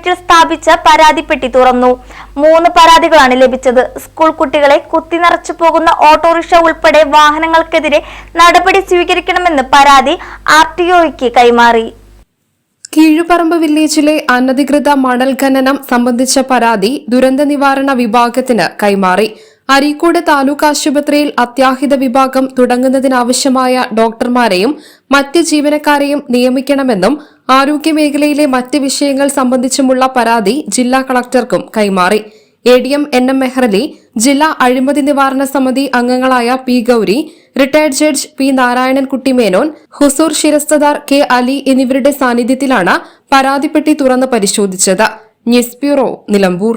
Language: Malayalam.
കളക്ടറേറ്റിൽ സ്ഥാപിച്ച പരാതിപ്പെട്ടി തുറന്നു. മൂന്ന് പരാതികളാണ് ലഭിച്ചത്. സ്കൂൾ കുട്ടികളെ കുത്തി നിറച്ചു പോകുന്ന ഓട്ടോറിക്ഷ ഉൾപ്പെടെ വാഹനങ്ങൾക്കെതിരെ നടപടി സ്വീകരിക്കണമെന്ന് പരാതി ആർ ടി ഒക്ക് കൈമാറി. കീഴുപറമ്പ് വില്ലേജിലെ അനധികൃത മണൽ ഖനനം സംബന്ധിച്ച പരാതി ദുരന്ത നിവാരണ വിഭാഗത്തിന് കൈമാറി. അരീക്കോട് താലൂക്ക് ആശുപത്രിയിൽ അത്യാഹിത വിഭാഗം തുടങ്ങുന്നതിനാവശ്യമായ ഡോക്ടർമാരെയും മറ്റ് ജീവനക്കാരെയും നിയമിക്കണമെന്നും ആരോഗ്യമേഖലയിലെ മറ്റ് വിഷയങ്ങൾ സംബന്ധിച്ചുമുള്ള പരാതി ജില്ലാ കളക്ടർക്കും കൈമാറി. A D M N M Mehrali ജില്ലാ അഴിമതി നിവാരണ സമിതി അംഗങ്ങളായ P Gauri retired judge P Narayanankutty Menon ഹുസൂർ ശിരസ്തദാർ കെ അലി എന്നിവരുടെ സാന്നിധ്യത്തിലാണ് പരാതിപ്പെട്ടി തുറന്ന് പരിശോധിച്ചത്. News bureau Nilambur.